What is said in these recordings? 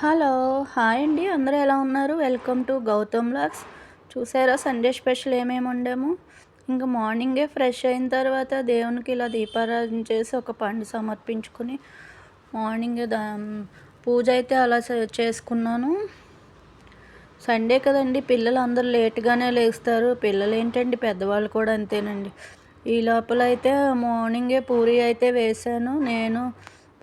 Hello hi అండి. అందరూ ఎలా ఉన్నారు? వెల్కమ్ టు గౌతమ్ లాక్స్ చూసారా సండే స్పెషల్ ఏమేమి వండాము? ఇంకా మార్నింగే ఫ్రెష్ అయిన తర్వాత దేవునికి ఇలా దీపారాధన చేసి ఒక పండు సమర్పించుకుని మార్నింగ్ దా పూజ అయితే అలా చేసుకున్నాను. సండే కదండి పిల్లలు అందరూ లేట్గానే లేస్తారు. పిల్లలు ఏంటండి పెద్దవాళ్ళు కూడా అంతేనండి. ఈ లోపల అయితే మార్నింగే పూరి అయితే వేశాను. నేను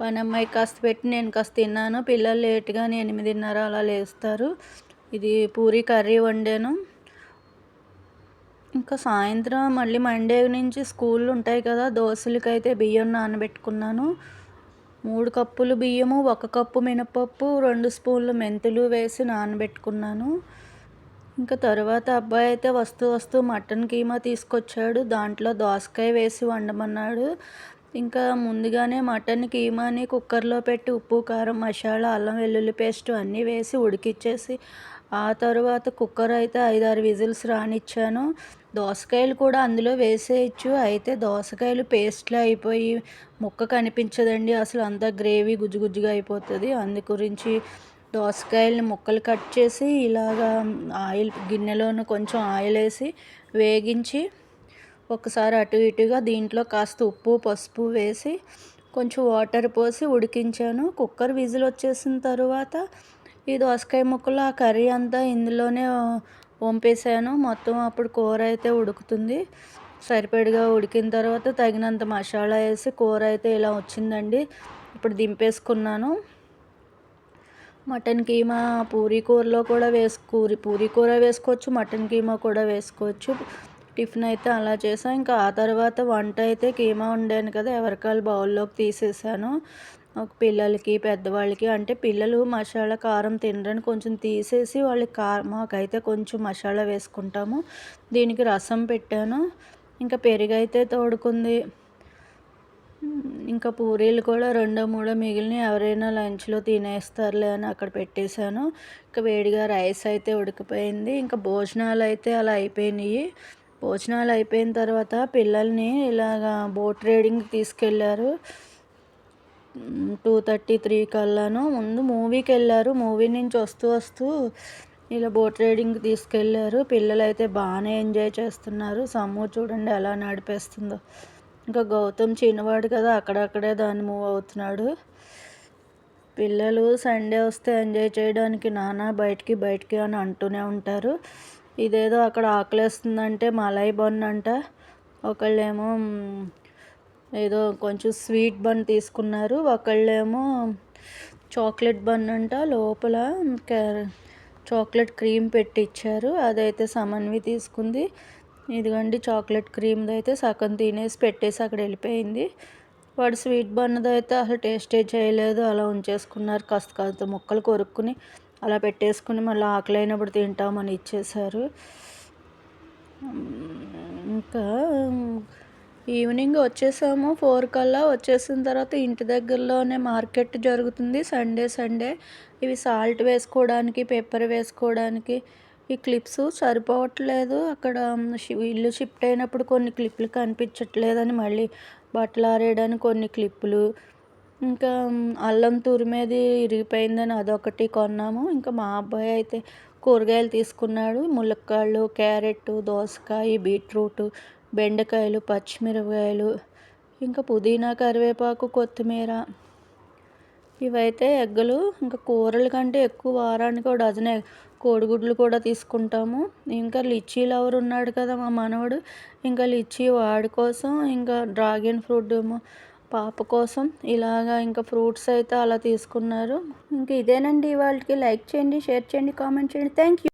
పని అమ్మాయి కాస్త పెట్టి నేను కాస్త తిన్నాను. పిల్లలు లేట్గా ఎనిమిదిన్నర అలా లేస్తారు. ఇది పూరి కర్రీ వండాను. ఇంకా సాయంత్రం మళ్ళీ మండే నుంచి స్కూళ్ళు ఉంటాయి కదా దోశలకైతే బియ్యం నానబెట్టుకున్నాను. మూడు కప్పులు బియ్యము ఒక కప్పు మినపప్పు రెండు స్పూన్లు మెంతులు వేసి నానబెట్టుకున్నాను. ఇంకా తర్వాత అబ్బాయి అయితే వస్తూ వస్తూ మటన్ కీమా తీసుకొచ్చాడు. దాంట్లో దోసకాయ వేసి వండమన్నాడు. ఇంకా ముందుగానే మటన్ కీమాని కుక్కర్లో పెట్టి ఉప్పు కారం మసాలా అల్లం వెల్లుల్లి పేస్ట్ అన్నీ వేసి ఉడికిచ్చేసి ఆ తర్వాత కుక్కర్ అయితే ఐదారు విజిల్స్ రానిచ్చాను. దోసకాయలు కూడా అందులో వేసేయచ్చు. అయితే దోసకాయలు పేస్ట్లో అయిపోయి ముక్క కనిపించదండి. అసలు అంతా గ్రేవీ గుజ్జు గుజ్జుగా అయిపోతుంది. అందు గురించి దోసకాయలని ముక్కలు కట్ చేసి ఇలాగా ఆయిల్ గిన్నెలోను కొంచెం ఆయిల్ వేసి వేగించి ఒకసారి అటు ఇటుగా దీంట్లో కాస్త ఉప్పు పసుపు వేసి కొంచెం వాటర్ పోసి ఉడికించాను. కుక్కర్ విజిల్ వచ్చేసిన తర్వాత ఈ దోసకాయ ముక్కలు ఆ కర్రీ అంతా ఇందులోనే వంపేసాను. మొత్తం అప్పుడు కూర అయితే ఉడుకుతుంది. సరిపడిగా ఉడికిన తర్వాత తగినంత మసాలా వేసి కూర అయితే ఇలా వచ్చిందండి. ఇప్పుడు దింపేసుకున్నాను. మటన్ కీమా పూరీ కూరలో కూడా వేసుకో పూరీ కూర వేసుకోవచ్చు మటన్ కీమా కూడా వేసుకోవచ్చు. టిఫిన్ అయితే అలా చేసాం ఇంకా ఆ తర్వాత వంట అయితే కీమా వండాను కదా ఎవరికాయలు బౌల్లోకి తీసేసాను. ఒక పిల్లలకి పెద్దవాళ్ళకి అంటే పిల్లలు మసాలా కారం తినరని కొంచెం తీసేసి వాళ్ళకి కారం మాకైతే కొంచెం మసాలా వేసుకుంటాము. దీనికి రసం పెట్టాను. ఇంకా పెరుగు అయితే తోడుకుంది. ఇంకా పూరీలు కూడా రెండో మూడో మిగిలిన ఎవరైనా లంచ్లో తినేస్తారులే అని అక్కడ పెట్టేశాను. ఇంకా వేడిగా రైస్ అయితే ఉడికిపోయింది. ఇంకా భోజనాలు అయితే అలా అయిపోయినాయి. భోజనాలు అయిపోయిన తర్వాత పిల్లల్ని ఇలాగా బోట్ రైడింగ్ తీసుకెళ్ళారు. టూ థర్టీ త్రీ కల్లాను. ముందు మూవీకి వెళ్ళారు. మూవీ నుంచి వస్తూ వస్తూ ఇలా బోట్ రైడింగ్ తీసుకెళ్ళారు. పిల్లలు అయితే బాగానే ఎంజాయ్ చేస్తున్నారు. సమ్ము చూడండి ఎలా నడిపేస్తుందో. ఇంకా గౌతమ్ చిన్నవాడు కదా అక్కడక్కడే దాన్ని మూవ్ అవుతున్నాడు. పిల్లలు సండే వస్తే ఎంజాయ్ చేయడానికి నాన్న బయటికి బయటికి అని అంటూనే ఉంటారు. ఇదేదో అక్కడ ఆకలేస్తుందంటే మలై బన్ అంట. ఒకళ్ళేమో ఏదో కొంచెం స్వీట్ బన్ తీసుకున్నారు. ఒకళ్ళేమో చాక్లెట్ బన్ అంట. లోపల చాక్లెట్ క్రీమ్ పెట్టి ఇచ్చారు అదైతే సమన్వి తీసుకుంది. ఇదిగోండి చాక్లెట్ క్రీమ్ది అయితే సగం తినేసి పెట్టేసి అక్కడ వెళ్ళిపోయింది. వాడు స్వీట్ బన్నది అయితే అసలు టేస్టే చేయలేదు. అలా ఉంచేసుకున్నారు. కాస్త కాస్త ముక్కలు కొరుక్కుని అలా పెట్టేసుకుని మళ్ళీ ఆకలి అయినప్పుడు తింటామని ఇచ్చేశారు. ఇంకా ఈవినింగ్ వచ్చేసాము. ఫోర్ కల్లా వచ్చేసిన తర్వాత ఇంటి దగ్గరలోనే మార్కెట్ జరుగుతుంది. సండే సండే ఇవి సాల్ట్ వేసుకోవడానికి పెప్పర్ వేసుకోవడానికి ఈ క్లిప్స్ సరిపోవట్లేదు. అక్కడ ఇల్లు షిఫ్ట్ అయినప్పుడు కొన్ని క్లిప్లు కనిపించట్లేదని మళ్ళీ బట్టలు ఆరేయడానికి కొన్ని క్లిప్పులు ఇంకా అల్లం తురిమేది ఇరిగిపోయిందని అదొకటి కొన్నాము. ఇంకా మా అబ్బాయి అయితే కూరగాయలు తీసుకున్నాడు. ములక్కాళ్ళు క్యారెట్ దోసకాయ బీట్రూట్ బెండకాయలు పచ్చిమిరపకాయలు ఇంకా పుదీనా కరివేపాకు కొత్తిమీర. ఇవైతే ఎగ్గలు. ఇంకా కూరల కంటే ఎక్కువ వారానికి ఒక డజన్ కోడిగుడ్లు కూడా తీసుకుంటాము. ఇంకా లిచ్చీ లవర్ ఉన్నాడు కదా మా మనవడు. ఇంకా లిచ్చీ వాడి కోసం ఇంకా డ్రాగన్ ఫ్రూట్ పాప కోసం ఇలాగా ఇంకా ఫ్రూట్స్ అయితే అలా తీసుకున్నారు. ఇంకా ఇదేనండి వాళ్ళకి లైక్ చేయండి షేర్ చేయండి కామెంట్ చేయండి. Thank you